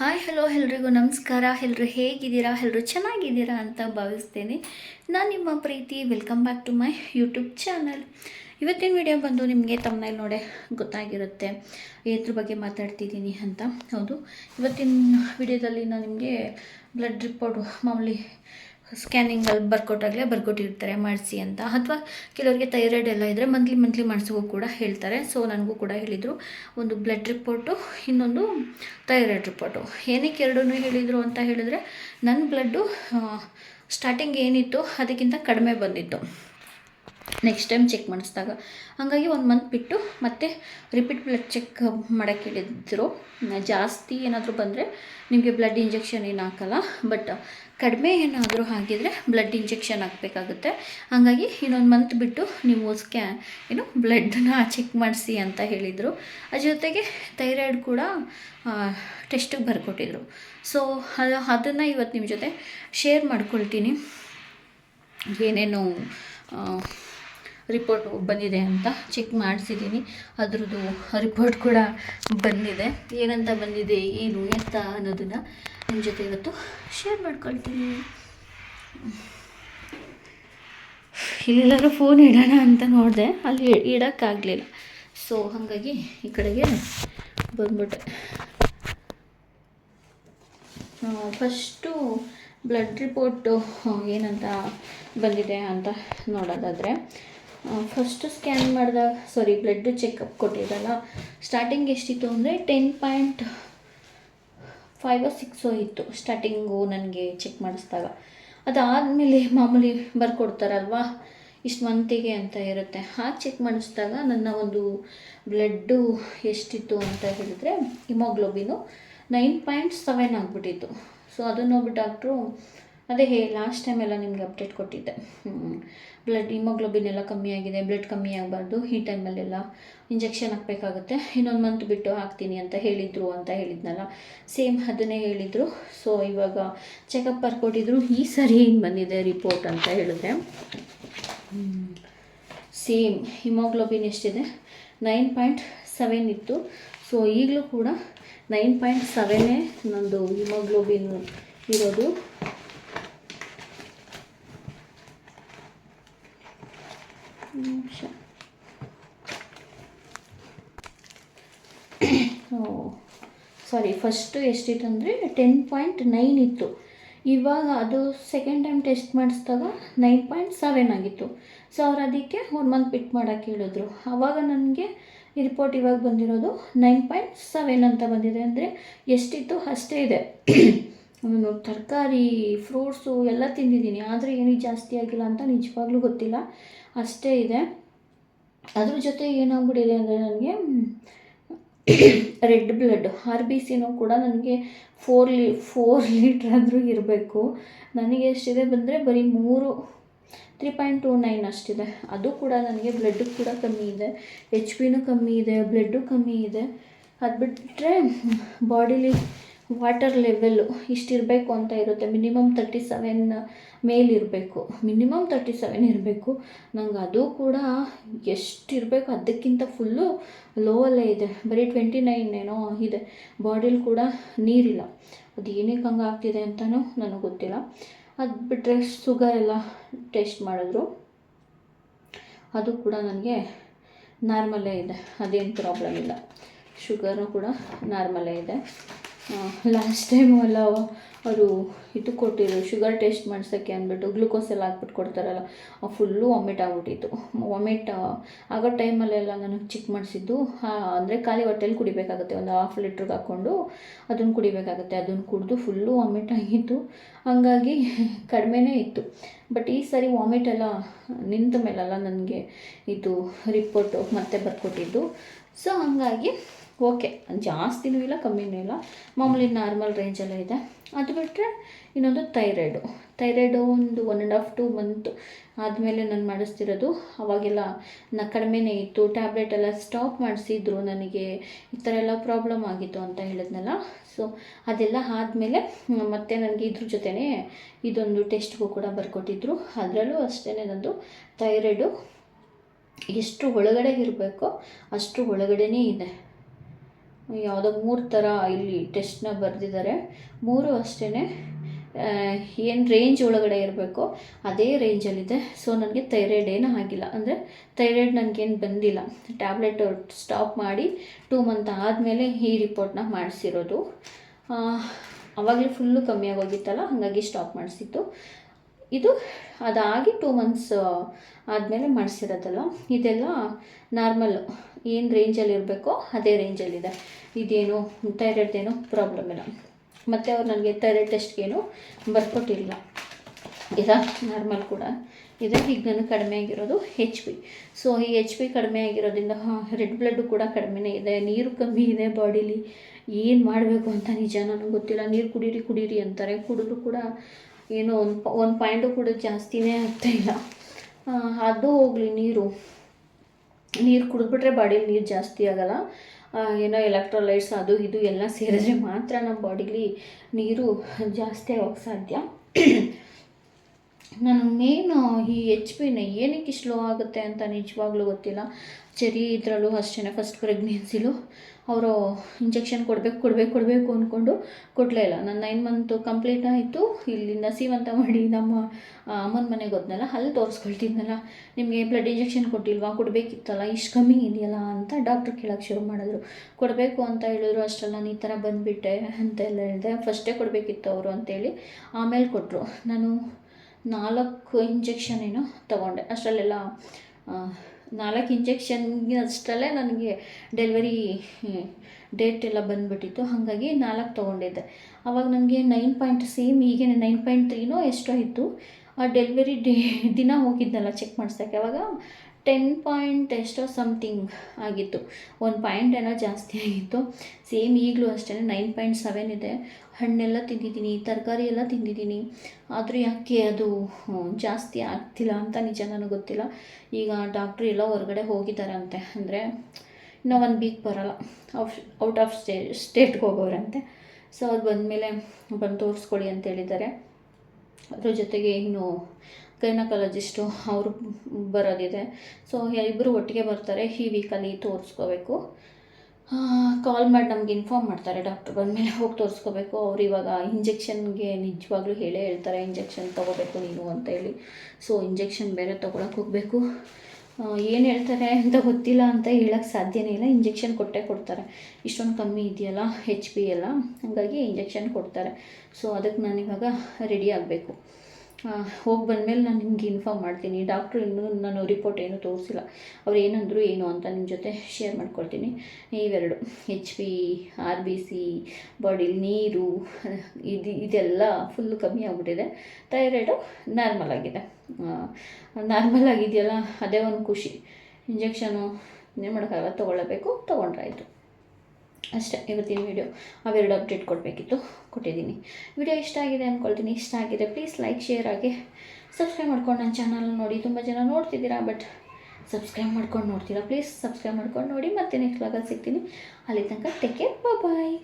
Hi, hello ಎಲ್ರಿಗೂ ನಮಸ್ಕಾರ. ಎಲ್ಲರೂ ಹೇಗಿದ್ದೀರಾ? ಎಲ್ಲರೂ ಚೆನ್ನಾಗಿದ್ದೀರಾ ಅಂತ ಭಾವಿಸ್ತೇನೆ. ನಾನು ನಿಮ್ಮ ಪ್ರೀತಿ. Welcome back to my YouTube channel ಇವತ್ತಿನ ವಿಡಿಯೋ ಬಂದು ನಿಮಗೆ ತಮ್ಮನೇಲಿ ನೋಡೆ ಗೊತ್ತಾಗಿರುತ್ತೆ. ಇದ್ರ ಬಗ್ಗೆ ಮಾತಾಡ್ತಿದ್ದೀನಿ ಅಂತ. ಹೌದು. ಇವತ್ತಿನ ವಿಡಿಯೋದಲ್ಲಿ ನಾನು ನಿಮಗೆ ಬ್ಲಡ್ ರಿಪೋರ್ಟು ಮಾಮೂಲಿ ಸ್ಕ್ಯಾನಿಂಗಲ್ಲಿ ಬರ್ಕೊಟ್ಟಾಗಲೇ ಬರ್ಕೊಟ್ಟಿರ್ತಾರೆ ಮಾಡಿಸಿ ಅಂತ. ಅಥವಾ ಕೆಲವರಿಗೆ ಥೈರಾಯ್ಡ್ ಎಲ್ಲ ಇದ್ದರೆ ಮಂತ್ಲಿ ಮಂತ್ಲಿ ಮಾಡಿಸೋಕ್ಕೂ ಕೂಡ ಹೇಳ್ತಾರೆ. ಸೊ ನನಗೂ ಕೂಡ ಹೇಳಿದರು. ಒಂದು ಬ್ಲಡ್ ರಿಪೋರ್ಟು ಇನ್ನೊಂದು ಥೈರಾಯ್ಡ್ ರಿಪೋರ್ಟು ಏನಕ್ಕೆ ಎರಡೂ ಹೇಳಿದರು ಅಂತ ಹೇಳಿದ್ರೆ ನನ್ನ ಬ್ಲಡ್ಡು ಸ್ಟಾರ್ಟಿಂಗ್ ಏನಿತ್ತು ಅದಕ್ಕಿಂತ ಕಡಿಮೆ ಬಂದಿತ್ತು. ನೆಕ್ಸ್ಟ್ ಟೈಮ್ ಚೆಕ್ ಮಾಡಿಸ್ದಾಗ. ಹಾಗಾಗಿ ಒಂದು ಮಂತ್ ಬಿಟ್ಟು ಮತ್ತೆ ರಿಪೀಟ್ ಬ್ಲಡ್ ಚೆಕ್ ಮಾಡೋಕ್ಕೆ ಹೇಳಿದ್ರು. ಜಾಸ್ತಿ ಏನಾದರೂ ಬಂದರೆ ನಿಮಗೆ ಬ್ಲಡ್ ಇಂಜೆಕ್ಷನ್ ಏನು ಹಾಕಲ್ಲ. ಬಟ್ ಕಡಿಮೆ ಏನಾದರೂ ಆಗಿದ್ರೆ ಬ್ಲಡ್ ಇಂಜೆಕ್ಷನ್ ಹಾಕಬೇಕಾಗುತ್ತೆ. ಹಾಗಾಗಿ ಇನ್ನೊಂದು ಮಂತ್ ಬಿಟ್ಟು ನೀವು ಸ್ಕ್ಯಾನ್ ಏನು ಬ್ಲಡ್ನ ಚೆಕ್ ಮಾಡಿಸಿ ಅಂತ ಹೇಳಿದರು. ಅದ್ರ ಜೊತೆಗೆ ಥೈರಾಯ್ಡ್ ಕೂಡ ಟೆಸ್ಟಿಗೆ ಬರ್ಕೊಟ್ಟಿದ್ರು. ಸೊ ಅದು, ಅದನ್ನು ಇವತ್ತು ನಿಮ್ಮ ಜೊತೆ ಶೇರ್ ಮಾಡ್ಕೊಳ್ತೀನಿ. ಏನೇನು ರಿಪೋರ್ಟ್ ಬಂದಿದೆ ಅಂತ ಚೆಕ್ ಮಾಡಿಸಿದ್ದೀನಿ ಅದ್ರದ್ದು ರಿಪೋರ್ಟ್ ಕೂಡ ಬಂದಿದೆ. ಏನಂತ ಬಂದಿದೆ, ಏನು ಎತ್ತ ಅನ್ನೋದನ್ನು ನಿಮ್ಮ ಜೊತೆ ಇವತ್ತು ಶೇರ್ ಮಾಡ್ಕೊಳ್ತೀನಿ. ಇಲ್ಲೆಲ್ಲರೂ ಫೋನ್ ಇಡೋಣ ಅಂತ ನೋಡಿದೆ. ಅಲ್ಲಿ ಇಡೋಕ್ಕಾಗಲಿಲ್ಲ. ಸೊ ಹಾಗಾಗಿ ಈ ಕಡೆಗೆ ಬಂದ್ಬಿಟ್ಟೆ. ಫಸ್ಟು ಬ್ಲಡ್ ರಿಪೋರ್ಟು ಏನಂತ ಬಂದಿದೆ ಅಂತ ನೋಡೋದಾದರೆ ಫಸ್ಟ್ ಸ್ಕ್ಯಾನ್ ಮಾಡಿದಾಗ ಸಾರಿ ಬ್ಲಡ್ ಚೆಕಪ್ ಕೊಟ್ಟಿದ್ದಲ್ಲ ಸ್ಟಾರ್ಟಿಂಗ್ ಎಷ್ಟಿತ್ತು ಅಂದರೆ ಟೆನ್ ಪಾಯಿಂಟ್ ಫೈವೋ ಸಿಕ್ಸೋ ಇತ್ತು ಸ್ಟಾರ್ಟಿಂಗು ನನಗೆ ಚೆಕ್ ಮಾಡಿಸಿದಾಗ. ಅದಾದಮೇಲೆ ಮಾಮೂಲಿ ಬರ್ಕೊಡ್ತಾರಲ್ವಾ, ಇಷ್ಟು ಮಂತಿಗೆ ಅಂತ ಇರುತ್ತೆ. ಹಾಗೆ ಚೆಕ್ ಮಾಡಿಸಿದಾಗ ನನ್ನ ಒಂದು ಬ್ಲಡ್ಡು ಎಷ್ಟಿತ್ತು ಅಂತ ಹೇಳಿದರೆ ಹಿಮೋಗ್ಲೋಬಿನು ನೈನ್ ಪಾಯಿಂಟ್ ಸೆವೆನ್ ಆಗಿಬಿಟ್ಟಿತ್ತು. ಸೊ ಅದನ್ನು ಡಾಕ್ಟ್ರು ಅದೇ ಹೇ ಲಾಸ್ಟ್ ಟೈಮ್ ಎಲ್ಲ ನಿಮಗೆ ಅಪ್ಡೇಟ್ ಕೊಟ್ಟಿದ್ದೆ. ಬ್ಲಡ್ ಹಿಮೋಗ್ಲೋಬಿನ್ ಎಲ್ಲ ಕಮ್ಮಿ ಆಗಿದೆ ಬ್ಲಡ್ ಕಮ್ಮಿ ಆಗಬಾರ್ದು, ಈ ಟೈಮಲ್ಲೆಲ್ಲ ಇಂಜೆಕ್ಷನ್ ಹಾಕಬೇಕಾಗುತ್ತೆ. ಇನ್ನೊಂದು ಮಂತ್ ಬಿಟ್ಟು ಹಾಕ್ತೀನಿ ಅಂತ ಹೇಳಿದರು ಅಂತ ಹೇಳಿದ್ನಲ್ಲ. ಸೇಮ್ ಅದನ್ನೇ ಹೇಳಿದರು. ಸೊ ಇವಾಗ ಚೆಕಪ್ ಬರ್ಕೊಟ್ಟಿದ್ರು. ಈ ಸರಿ ಏನು ಬಂದಿದೆ ರಿಪೋರ್ಟ್ ಅಂತ ಹೇಳಿದ್ರೆ? ಸೇಮ್ ಹಿಮೋಗ್ಲೋಬಿನ್ ಎಷ್ಟಿದೆ? ನೈನ್ ಪಾಯಿಂಟ್ ಸೆವೆನ್ ಇತ್ತು. ಸೊ ಈಗಲೂ ಕೂಡ ನೈನ್ ಪಾಯಿಂಟ್ ಸೆವೆನೇ ನಂದು ಹಿಮೋಗ್ಲೋಬಿನ್ ಇರೋದು. ನಿಮಿಷ. ಸಾರಿ ಫಸ್ಟು ಎಷ್ಟಿತ್ತು ಅಂದರೆ ಟೆನ್ ಪಾಯಿಂಟ್ ನೈನ್ ಇತ್ತು. ಇವಾಗ ಅದು ಸೆಕೆಂಡ್ ಟೈಮ್ ಟೆಸ್ಟ್ ಮಾಡಿಸಿದಾಗ ನೈನ್ ಪಾಯಿಂಟ್ ಸೆವೆನ್ ಆಗಿತ್ತು. ಸೊ ಅವ್ರು ಅದಕ್ಕೆ ಒನ್ ಮಂತ್ ಪಿಟ್ ಮಾಡೋಕ್ಕೆ ಹೇಳಿದ್ರು. ಆವಾಗ ನನಗೆ ರಿಪೋರ್ಟ್ ಇವಾಗ ಬಂದಿರೋದು ನೈನ್ ಪಾಯಿಂಟ್ ಸೆವೆನ್ ಅಂತ ಬಂದಿದೆ. ಅಂದರೆ ಎಷ್ಟಿತ್ತು ಅಷ್ಟೇ ಇದೆ. ನಾನು ತರಕಾರಿ ಫ್ರೂಟ್ಸು ಎಲ್ಲ ತಿಂದಿದ್ದೀನಿ. ಆದರೆ ಏನಕ್ಕೆ ಜಾಸ್ತಿ ಆಗಿಲ್ಲ ಅಂತ ನಿಜವಾಗ್ಲೂ ಗೊತ್ತಿಲ್ಲ. ಅಷ್ಟೇ ಇದೆ. ಅದ್ರ ಜೊತೆ ಏನಾಗ್ಬಿಟ್ಟಿದೆ ಅಂದರೆ ನನಗೆ ರೆಡ್ ಬ್ಲಡ್, ಆರ್ ಬಿ ಸಿನೂ ಕೂಡ ನನಗೆ ಫೋರ್ ಲಿ ಫೋರ್ ಲೀಟ್ರ್ ಆದರೂ ಇರಬೇಕು. ನನಗೆ ಎಷ್ಟಿದೆ ಬಂದರೆ ಬರೀ ಮೂರು ತ್ರೀ ಪಾಯಿಂಟ್ ಟು ನೈನ್ ಅಷ್ಟಿದೆ. ಅದು ಕೂಡ ನನಗೆ ಬ್ಲಡ್ಡು ಕೂಡ ಕಮ್ಮಿ ಇದೆ. ಎಚ್ ಪಿನೂ ಕಮ್ಮಿ ಇದೆ ಬ್ಲಡ್ಡು ಕಮ್ಮಿ ಇದೆ. ಅದು ಬಿಟ್ಟರೆ ಬಾಡಿಲಿ ವಾಟರ್ ಲೆವೆಲ್ಲು ಇಷ್ಟಿರಬೇಕು ಅಂತ ಇರುತ್ತೆ. ಮಿನಿಮಮ್ ತರ್ಟಿ ಸೆವೆನ್ ಮೇಲಿರಬೇಕು. ಮಿನಿಮಮ್ ತರ್ಟಿ ಸೆವೆನ್ ಇರಬೇಕು. ನಂಗೆ ಅದು ಕೂಡ ಎಷ್ಟಿರಬೇಕು ಅದಕ್ಕಿಂತ ಫುಲ್ಲು ಲೋವಲ್ಲೇ ಇದೆ. ಬರೀ ಟ್ವೆಂಟಿ ನೈನ್ ಏನೋ ಇದೆ. ಬಾಡಿಲಿ ಕೂಡ ನೀರಿಲ್ಲ. ಅದು ಏನಕ್ಕೆ ಹಂಗೆ ಆಗ್ತಿದೆ ಅಂತಲೂ ನನಗೆ ಗೊತ್ತಿಲ್ಲ. ಅದು ಬಿಟ್ಟರೆ ಶುಗರ್ ಎಲ್ಲ ಟೆಸ್ಟ್ ಮಾಡಿದ್ರು. ಅದು ಕೂಡ ನನಗೆ ನಾರ್ಮಲ್ಲೇ ಇದೆ. ಅದೇನು ಪ್ರಾಬ್ಲಮ್ ಇಲ್ಲ. ಶುಗರು ಕೂಡ ನಾರ್ಮಲ್ಲೇ ಇದೆ. ಲಾಸ್ಟ್ ಟೈಮು ಎಲ್ಲ ಅವರು ಇದು ಕೊಟ್ಟಿದ್ರು ಶುಗರ್ ಟೆಸ್ಟ್ ಮಾಡ್ಸೋಕ್ಕೆ ಅಂದ್ಬಿಟ್ಟು ಗ್ಲೂಕೋಸ್ ಎಲ್ಲ ಹಾಕ್ಬಿಟ್ಟು ಕೊಡ್ತಾರಲ್ಲ ಫುಲ್ಲು ವಾಮಿಟ್ ಆಗ್ಬಿಟ್ಟಿತ್ತು. ವಾಮಿಟ್ ಆಗೋ ಟೈಮಲ್ಲೆಲ್ಲ ನನಗೆ ಚಿಕ್ ಮಾಡಿಸಿದ್ದು ಅಂದರೆ ಖಾಲಿ ಹೊಟ್ಟೆಲಿ ಕುಡಿಬೇಕಾಗುತ್ತೆ, ಒಂದು ಹಾಫ್ ಲೀಟ್ರಿಗೆ ಹಾಕ್ಕೊಂಡು ಅದನ್ನು ಕುಡಿಬೇಕಾಗುತ್ತೆ ಅದನ್ನು ಕುಡಿದು ಫುಲ್ಲು ವಾಮಿಟ್ ಆಗಿತ್ತು. ಹಾಗಾಗಿ ಕಡಿಮೆನೇ ಇತ್ತು. ಬಟ್ ಈ ಸರಿ ವಾಮಿಟ್ ಎಲ್ಲ ನಿಂತ ಮೇಲೆಲ್ಲ ನನಗೆ ಇದು ರಿಪೋರ್ಟು ಮತ್ತೆ ಬರ್ಕೊಟ್ಟಿದ್ದು. ಸೊ ಹಾಗಾಗಿ ಓಕೆ ಜಾಸ್ತಿನೂ ಇಲ್ಲ ಕಮ್ಮಿನೂ ಇಲ್ಲ. ಮಾಮೂಲಿ ನಾರ್ಮಲ್ ರೇಂಜಲ್ಲೇ ಇದೆ. ಅದು ಬಿಟ್ಟರೆ ಇನ್ನೊಂದು ಥೈರಾಯ್ಡು ಥೈರಾಯ್ಡು ಒಂದು one and half two month ಆದಮೇಲೆ ನಾನು ಮಾಡಿಸ್ತಿರೋದು. ಅವಾಗೆಲ್ಲ ನ ಕಡಿಮೆನೇ ಇತ್ತು. ಟ್ಯಾಬ್ಲೆಟ್ ಎಲ್ಲ ಸ್ಟಾಪ್ ಮಾಡಿಸಿದ್ರು ನನಗೆ. ಈ ಥರ ಎಲ್ಲ ಪ್ರಾಬ್ಲಮ್ ಆಗಿತ್ತು ಅಂತ ಹೇಳಿದ್ನಲ್ಲ. ಸೊ ಅದೆಲ್ಲ ಆದಮೇಲೆ ಮತ್ತೆ ನನಗೆ ಇದ್ರ ಜೊತೆನೇ ಇದೊಂದು ಟೆಸ್ಟ್ಗೂ ಕೂಡ ಬರ್ಕೊಟ್ಟಿದ್ರು. ಅದರಲ್ಲೂ ಅಷ್ಟೇ ನಂದು ಥೈರಾಯ್ಡು ಎಷ್ಟು ಒಳಗಡೆ ಇರಬೇಕೋ ಅಷ್ಟು ಒಳಗಡೆನೇ ಇದೆ. ಯಾವುದೋ ಮೂರು ಥರ ಇಲ್ಲಿ ಟೆಸ್ಟ್ನ ಬರೆದಿದ್ದಾರೆ ಮೂರು ಅಷ್ಟೇ ಏನು ರೇಂಜ್ ಒಳಗಡೆ ಇರಬೇಕು ಅದೇ ರೇಂಜಲ್ಲಿದೆ ಸೊ ನನಗೆ ಥೈರಾಯ್ಡ್ ಏನೂ ಆಗಿಲ್ಲ. ಅಂದರೆ ಥೈರಾಯ್ಡ್ ನನಗೇನು ಬಂದಿಲ್ಲ. ಟ್ಯಾಬ್ಲೆಟ್ ಸ್ಟಾಪ್ ಮಾಡಿ ಟೂ ಮಂತ್ ಆದಮೇಲೆ ಈ ರಿಪೋರ್ಟ್ನ ಮಾಡಿಸಿರೋದು. ಆವಾಗಲೇ ಫುಲ್ಲು ಕಮ್ಮಿ ಆಗೋಗಿತ್ತಲ್ಲ, ಹಾಗಾಗಿ ಸ್ಟಾಪ್ ಮಾಡಿಸಿತ್ತು ಇದು ಅದಾಗಿ ಟೂ ಮಂತ್ಸ್ ಆದಮೇಲೆ ಮಾಡಿಸಿರೋದಲ್ಲ ಇದೆಲ್ಲ ನಾರ್ಮಲ್ಲು ಏನು ರೇಂಜಲ್ಲಿ ಇರಬೇಕೋ ಅದೇ ರೇಂಜಲ್ಲಿದೆ ಇದೇನು ಥೈರಾಯ್ಡ್ದೇನು ಪ್ರಾಬ್ಲಮ್ ಇಲ್ಲ. ಮತ್ತು ಅವ್ರು ನನಗೆ ಥೈರಾಯ್ಡ್ ಟೆಸ್ಟ್ಗೇನು ಬರ್ಕೊಟ್ಟಿಲ್ಲ. ಇದ ನಾರ್ಮಲ್ ಕೂಡ. ಇದೆ ಈಗ ನನಗೆ ಕಡಿಮೆ ಆಗಿರೋದು ಹೆಚ್ ಪಿ ಸೊ ಈ ಹೆಚ್ ಪಿ ಕಡಿಮೆ ಆಗಿರೋದ್ರಿಂದ ರೆಡ್ ಬ್ಲಡ್ಡು ಕೂಡ ಕಡಿಮೆನೇ ಇದೆ. ನೀರು ಕಮ್ಮಿ ಇದೆ ಬಾಡೀಲಿ. ಏನು ಮಾಡಬೇಕು ಅಂತ ನಿಜ ನನಗೆ ಗೊತ್ತಿಲ್ಲ. ನೀರು ಕುಡೀರಿ ಕುಡೀರಿ ಅಂತಾರೆ. ಕುಡಿದ್ರು ಕೂಡ ಏನೋ ಒಂದು ಒಂದು ಪಾಯಿಂಟು ಕೂಡ ಜಾಸ್ತಿನೇ ಆಗ್ತಾಯಿಲ್ಲ ಅದು ಹೋಗಲಿ, ನೀರು. ನೀರು ಕುಡಿದ್ಬಿಟ್ರೆ ಬಾಡಿಲಿ ನೀರು ಜಾಸ್ತಿ ಆಗೋಲ್ಲ. ಏನೋ ಎಲೆಕ್ಟ್ರೋಲೈಟ್ಸ್ ಅದು ಇದು ಎಲ್ಲ ಸೇರಿದ್ರೆ ಮಾತ್ರ ನಮ್ಮ ಬಾಡಿಲಿ ನೀರು ಜಾಸ್ತಿ ಆಗೋಕ್ಕೆ ಸಾಧ್ಯ. ನಾನು ಮೇನ್ ಈ ಎಚ್ ಪಿನ ಏನಕ್ಕೆ ಸ್ಲೋ ಆಗುತ್ತೆ ಅಂತ ನಿಜವಾಗ್ಲೂ ಗೊತ್ತಿಲ್ಲ. ಚರಿ, ಇದರಲ್ಲೂ ಅಷ್ಟೇ ಫಸ್ಟ್ ಪ್ರೆಗ್ನೆನ್ಸಿಲೂ ಅವರು ಇಂಜೆಕ್ಷನ್ ಕೊಡಬೇಕು ಕೊಡಬೇಕು ಕೊಡಬೇಕು ಅಂದ್ಕೊಂಡು ಕೊಡಲೇ ಇಲ್ಲ. ನನ್ನ ನೈನ್ ಮಂತು ಕಂಪ್ಲೀಟ್ ಆಯಿತು. ಇಲ್ಲಿಂದ ಸೀಮಂತ ಮಾಡಿ ನಮ್ಮ ಅಮ್ಮನ ಮನೆಗೆ ಹೋದ್ನಲ್ಲ, ಅಲ್ಲಿ ತೋರಿಸ್ಕೊಳ್ತಿದ್ನಲ್ಲ. ನಿಮಗೆ ಬ್ಲಡ್ ಇಂಜೆಕ್ಷನ್ ಕೊಟ್ಟಿಲ್ವಾ? ಕೊಡಬೇಕಿತ್ತಲ್ಲ? ಇಷ್ಟು ಕಮ್ಮಿ ಇದೆಯಲ್ಲ ಅಂತ ಡಾಕ್ಟ್ರ್ ಕೇಳೋಕ್ಕೆ ಶುರು ಮಾಡಿದ್ರು. ಕೊಡಬೇಕು ಅಂತ ಹೇಳಿದ್ರು. ಅಷ್ಟೆಲ್ಲ ಈ ಥರ ಬಂದುಬಿಟ್ಟೆ ಅಂತೆಲ್ಲ ಹೇಳಿದೆ. ಫಸ್ಟೇ ಕೊಡಬೇಕಿತ್ತು ಅವರು ಅಂತೇಳಿ ಆಮೇಲೆ ಕೊಟ್ಟರು ನಾನು ನಾಲ್ಕು ಇಂಜೆಕ್ಷನ್ ಏನೋ ತೊಗೊಂಡೆ. ಅಷ್ಟರಲ್ಲೆಲ್ಲ ನಾಲ್ಕು ಇಂಜೆಕ್ಷನ್ ಅಷ್ಟರಲ್ಲೇ ನನಗೆ ಡೆಲಿವರಿ ಡೇಟ್ ಎಲ್ಲ ಬಂದುಬಿಟ್ಟಿತ್ತು. ಹಾಗಾಗಿ ನಾಲ್ಕು ತೊಗೊಂಡಿದ್ದೆ. ಆವಾಗ ನನಗೆ ನೈನ್ ಪಾಯಿಂಟ್ ಸೇಮ್ ಈಗೇನೆ ನೈನ್ ಪಾಯಿಂಟ್ ತ್ರೀನೋ ಎಷ್ಟೋ ಇತ್ತು. ಆ ಡೆಲಿವರಿ ಡೇ ದಿನ ಹೋಗಿದ್ನಲ್ಲ ಚೆಕ್ ಮಾಡಿಸೋಕ್ಕೆ. ಅವಾಗ ಟೆನ್ ಪಾಯಿಂಟ್ ಎಷ್ಟೋ ಸಮಥಿಂಗ್ ಆಗಿತ್ತು. ಒಂದು ಪಾಯಿಂಟ್ ಏನೋ ಜಾಸ್ತಿ ಆಗಿತ್ತು. ಸೇಮ್ ಈಗಲೂ ಅಷ್ಟೇ ನೈನ್ ಪಾಯಿಂಟ್ ಸೆವೆನ್ ಇದೆ. ಹಣ್ಣೆಲ್ಲ ತಿಂದಿದ್ದೀನಿ, ತರಕಾರಿ ಎಲ್ಲ ತಿಂದಿದ್ದೀನಿ. ಆದರೂ ಯಾಕೆ ಅದು ಜಾಸ್ತಿ ಆಗ್ತಿಲ್ಲ ಅಂತ ನಿಜ ನನಗೆ ಗೊತ್ತಿಲ್ಲ. ಈಗ ಡಾಕ್ಟ್ರ್ ಎಲ್ಲ ಹೊರಗಡೆ ಹೋಗಿದ್ದಾರಂತೆ. ಅಂದರೆ ಇನ್ನೂ ಒಂದು ವೀಕ್ ಬರೋಲ್ಲ. ಔಟ್ ಔಟ್ ಆಫ್ ಸ್ಟೇ ಸ್ಟೇಟ್ಗೆ ಹೋಗೋರಂತೆ. ಸೊ ಅವ್ರು ಬಂದಮೇಲೆ ಬಂದು ತೋರಿಸ್ಕೊಳ್ಳಿ ಅಂತ ಹೇಳಿದ್ದಾರೆ. ಅದ್ರ ಜೊತೆಗೆ ಇನ್ನು ಗೈನಕಾಲಜಿಸ್ಟು ಅವರು ಬರೋದಿದೆ. ಸೊ ಇಬ್ಬರು ಒಟ್ಟಿಗೆ ಬರ್ತಾರೆ. ಈ ವೀಕಲ್ಲಿ ತೋರಿಸ್ಕೋಬೇಕು. ಕಾಲ್ ಮಾಡಿ, ನಮ್ಗೆ ಇನ್ಫಾರ್ಮ್ ಮಾಡ್ತಾರೆ ಡಾಕ್ಟ್ರ್ ಬಂದಮೇಲೆ ಹೋಗಿ ತೋರಿಸ್ಕೋಬೇಕು. ಅವ್ರು ಇವಾಗ ಇಂಜೆಕ್ಷನ್ಗೆ ನಿಜವಾಗ್ಲೂ ಹೇಳೇ ಹೇಳ್ತಾರೆ ಇಂಜೆಕ್ಷನ್ ತೊಗೋಬೇಕು ನೀನು ಅಂತ ಹೇಳಿ. ಸೊ ಇಂಜೆಕ್ಷನ್ ಬೇರೆ ತೊಗೊಳಕ್ಕೆ ಹೋಗಬೇಕು. ಏನು ಹೇಳ್ತಾರೆ ಅಂತ ಗೊತ್ತಿಲ್ಲ ಅಂತ ಹೇಳೋಕ್ಕೆ ಸಾಧ್ಯನೇ ಇಲ್ಲ. ಇಂಜೆಕ್ಷನ್ ಕೊಟ್ಟೇ ಕೊಡ್ತಾರೆ. ಇಷ್ಟೊಂದು ಕಮ್ಮಿ ಇದೆಯಲ್ಲ ಹೆಚ್ ಪಿ ಎಲ್ಲ. ಹಾಗಾಗಿ ಇಂಜೆಕ್ಷನ್ ಕೊಡ್ತಾರೆ. ಸೊ ಅದಕ್ಕೆ ನಾನಿವಾಗ ರೆಡಿ ಆಗಬೇಕು. ಹೋಗಿ ಬಂದಮೇಲೆ ನಾನು ನಿಮ್ಗೆ ಇನ್ಫಾರ್ಮ್ ಮಾಡ್ತೀನಿ. ಡಾಕ್ಟ್ರು ಇನ್ನೂ ನಾನು ರಿಪೋರ್ಟ್ ಏನೂ ತೋರಿಸಿಲ್ಲ. ಅವ್ರು ಏನಂದ್ರು ಏನು ಅಂತ ನಿಮ್ಮ ಜೊತೆ ಶೇರ್ ಮಾಡ್ಕೊಳ್ತೀನಿ ಇವೆರಡು. H P R B C ಬಾಡಿಲಿ ನೀರು, ಇದು, ಇದೆಲ್ಲ ಫುಲ್ಲು ಕಮ್ಮಿ ಆಗಿಬಿಟ್ಟಿದೆ. ಥೈರಾಯ್ಡು ನಾರ್ಮಲ್ ಆಗಿದೆ. ನಾರ್ಮಲ್ ಆಗಿದೆಯಲ್ಲ, ಅದೇ ಒಂದು ಖುಷಿ. ಇಂಜೆಕ್ಷನು ಏನು ಮಾಡೋಕ್ಕಾಗಲ್ಲ, ತೊಗೊಳ್ಳಬೇಕು, ತೊಗೊಂಡ್ರಾಯ್ತು. ಅಷ್ಟೇ, ಇವತ್ತಿನ ವಿಡಿಯೋ ಅವೆರಡು ಅಪ್ಡೇಟ್ ಕೊಡಬೇಕಿತ್ತು, ಕೊಟ್ಟಿದ್ದೀನಿ. ವಿಡಿಯೋ ಇಷ್ಟ ಆಗಿದೆ ಅಂದ್ಕೊಳ್ತೀನಿ ಇಷ್ಟ ಆಗಿದೆ ಪ್ಲೀಸ್ ಲೈಕ್ ಶೇರ್ ಆಗಿ ಸಬ್ಸ್ಕ್ರೈಬ್ ಮಾಡ್ಕೊಂಡು ನನ್ನ ಚಾನಲ್ ನೋಡಿ. ತುಂಬ ಜನ ನೋಡ್ತಿದ್ದೀರಾ ಬಟ್ ಸಬ್ಸ್ಕ್ರೈಬ್ ಮಾಡ್ಕೊಂಡು ನೋಡ್ತೀರಾ? ಪ್ಲೀಸ್ ಸಬ್ಸ್ಕ್ರೈಬ್ ಮಾಡ್ಕೊಂಡು ನೋಡಿ, ಮತ್ತೆ ನೆಕ್ಸ್ಟ್ ವ್ಲಾಗಲ್ಲಿ ಸಿಗ್ತೀನಿ. ಅಲ್ಲಿ ತನಕ ಟೇಕ್ ಕೇರ್ ಬಾಯ್